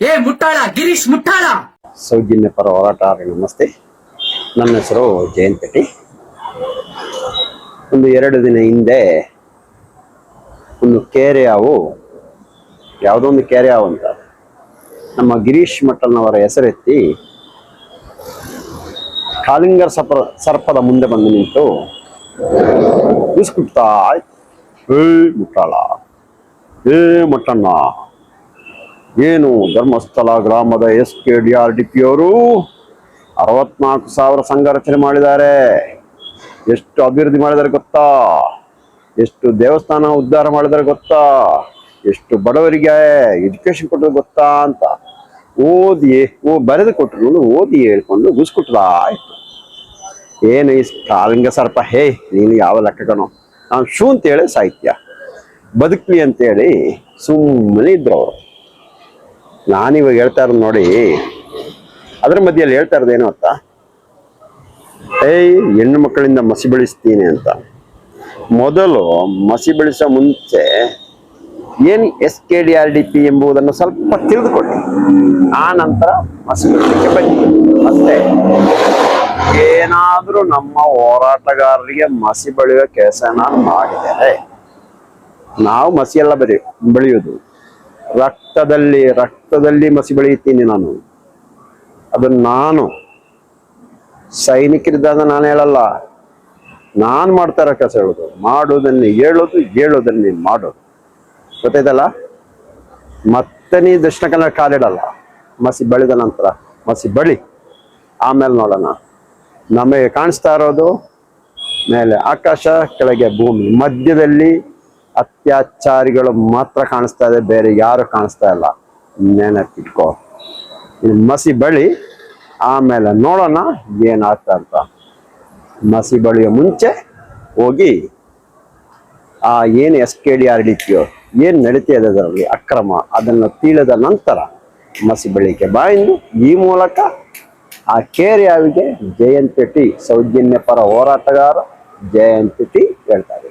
ಏ ಮುಟ್ಟಾಳ, ಗಿರೀಶ್ ಮುಟ್ಟಾಳ. ಸೌಜನ್ಯ ಪರ ಹೋರಾಟ ನಮಸ್ತೆ. ನನ್ನ ಹೆಸರು ಜಯಂತ್ ಪೆಟ್ಟಿ ಒಂದು ಎರಡು ದಿನ ಹಿಂದೆ ಒಂದು ಕೇರೆ ಯಾವುದೋ ಒಂದು ಕೇರೆ ಅಂತ. ನಮ್ಮ ಗಿರೀಶ್ ಮಟ್ಟಲ್ನವರ ಹೆಸರೆತ್ತಿ ಕಾಲಿಂಗರ್ ಸರ್ಪ, ಸರ್ಪದ ಮುಂದೆ ಬಂದು ನಿಂತು ಆಯ್ತು ಏ ಮುಟ್ಟಾಳ ಏ ಮುಟ್ಟಣ್ಣ ಏನು ಧರ್ಮಸ್ಥಳ ಗ್ರಾಮದ S K D R D P ಅವರು ಅರವತ್ನಾಲ್ಕು ಸಾವಿರ ಸಂಘ ರಚನೆ ಮಾಡಿದ್ದಾರೆ. ಎಷ್ಟು ಅಭಿವೃದ್ಧಿ ಮಾಡಿದ್ದಾರೆ ಗೊತ್ತಾ? ಎಷ್ಟು ದೇವಸ್ಥಾನ ಉದ್ಧಾರ ಮಾಡಿದ್ದಾರೆ ಗೊತ್ತಾ? ಎಷ್ಟು ಬಡವರಿಗೆ ಎಜುಕೇಶನ್ ಕೊಟ್ಟರು ಗೊತ್ತಾ ಅಂತ ಓದಿ ಓ ಬರೆದು ಕೊಟ್ಟರು ಓದಿ ಹೇಳ್ಕೊಂಡು ಗುಸ್ಕೊಟ್ರ ಆಯ್ತು. ಏನು ಈ ಕಾಲಿಂಗ ಸರ್ಪ? ಹೇ, ನೀನು ಯಾವ ಲೆಕ್ಕಗನೋ ನಾನು ಶೂ ಅಂತೇಳಿ ಸಾಹಿತ್ಯ. ಬದುಕ್ಲಿ ಅಂತೇಳಿ ಸುಮ್ಮನೆ ಇದ್ರು ಅವರು. ನಾನಿವಾಗ ಹೇಳ್ತಾ ಇರೋದು ನೋಡಿ, ಅದ್ರ ಮಧ್ಯೆಯಲ್ಲಿ ಹೇಳ್ತಾ ಏನು ಗೊತ್ತಾ ಏಯ್, ಹೆಣ್ಣು ಮಕ್ಕಳಿಂದ ಮಸಿ ಬೆಳೆಸ್ತೀನಿ ಅಂತ. ಮೊದಲು ಮಸಿ ಬೆಳೆಸೋ ಮುಂಚೆ ಏನು S K D R D P ಎಂಬುದನ್ನು ಸ್ವಲ್ಪ ತಿಳಿದುಕೊಳ್ಳಿ. ಆ ನಂತರ ಮಸಿ ಬೆಳೆಸಲಿಕ್ಕೆ ಬನ್ನಿ. ಮತ್ತೆ ಏನಾದರೂ ನಮ್ಮ ಹೋರಾಟಗಾರರಿಗೆ ಮಸಿ ಬೆಳೆಯುವ ಕೆಲಸ ನಾನು ಮಾಡಿದರೆ, ನಾವು ಮಸಿ ಎಲ್ಲ ಬೆಳೆ ಬೆಳೆಯೋದು ರಕ್ತದಲ್ಲಿ ರಕ್ತದಲ್ಲಿ ಮಸಿ ಬೆಳೆಯುತ್ತೀನಿ ನಾನು. ಅದನ್ನು ನಾನು ಸೈನಿಕರಿದ್ದಾಗ ನಾನು ಹೇಳಲ್ಲ. ನಾನು ಮಾಡ್ತಾರ ಕೆಲಸ ಹೇಳೋದು. ಮಾಡೋದನ್ನು ಹೇಳೋದು, ಹೇಳೋದನ್ನೇ ಮಾಡೋದು. ಗೊತ್ತಾಯ್ತಲ್ಲ? ಮತ್ತೆ ನೀ ದಕ್ಷಿಣ ಕನ್ನಡ ಕಾಲಿಡಲ್ಲ. ಮಸಿ ಬಳಿದ ನಂತರ, ಮಸಿ ಬಳಿ. ಆಮೇಲೆ ನೋಡೋಣ. ನಮಗೆ ಕಾಣಿಸ್ತಾ ಇರೋದು, ಮೇಲೆ ಆಕಾಶ, ಕೆಳಗೆ ಭೂಮಿ. ಮಧ್ಯದಲ್ಲಿ ಅತ್ಯಾಚಾರಿಗಳು ಮಾತ್ರ ಕಾಣಿಸ್ತಾ ಇದೆ, ಬೇರೆ ಯಾರು ಕಾಣಿಸ್ತಾ ಇಲ್ಲ. ನೆನಪಿಟ್ಕೋ ಮಸಿ ಬಳಿ, ಆಮೇಲೆ ನೋಡೋಣ ಏನಾಗ್ತಾ ಅಂತ. ಮಸಿ ಬಳಿಯ ಮುಂಚೆ ಹೋಗಿ, ಆ ಏನು S K D R D P ಏನು ನಡೀತಾ ಇದೆ ಅದರಲ್ಲಿ ಅಕ್ರಮ, ಅದನ್ನು ತಿಳಿದ ನಂತರ ಮಸಿ ಬಳಿಕೆ ಬಾಯಿಂದ ಈ ಮೂಲಕ ಆ ಕೇರಿಯಾವಿಗೆ ಜಯಂತಿ ಟಿ, ಸೌಜನ್ಯ ಪರ ಹೋರಾಟಗಾರ ಜಯಂತಿ ಟಿ ಹೇಳ್ತಾರೆ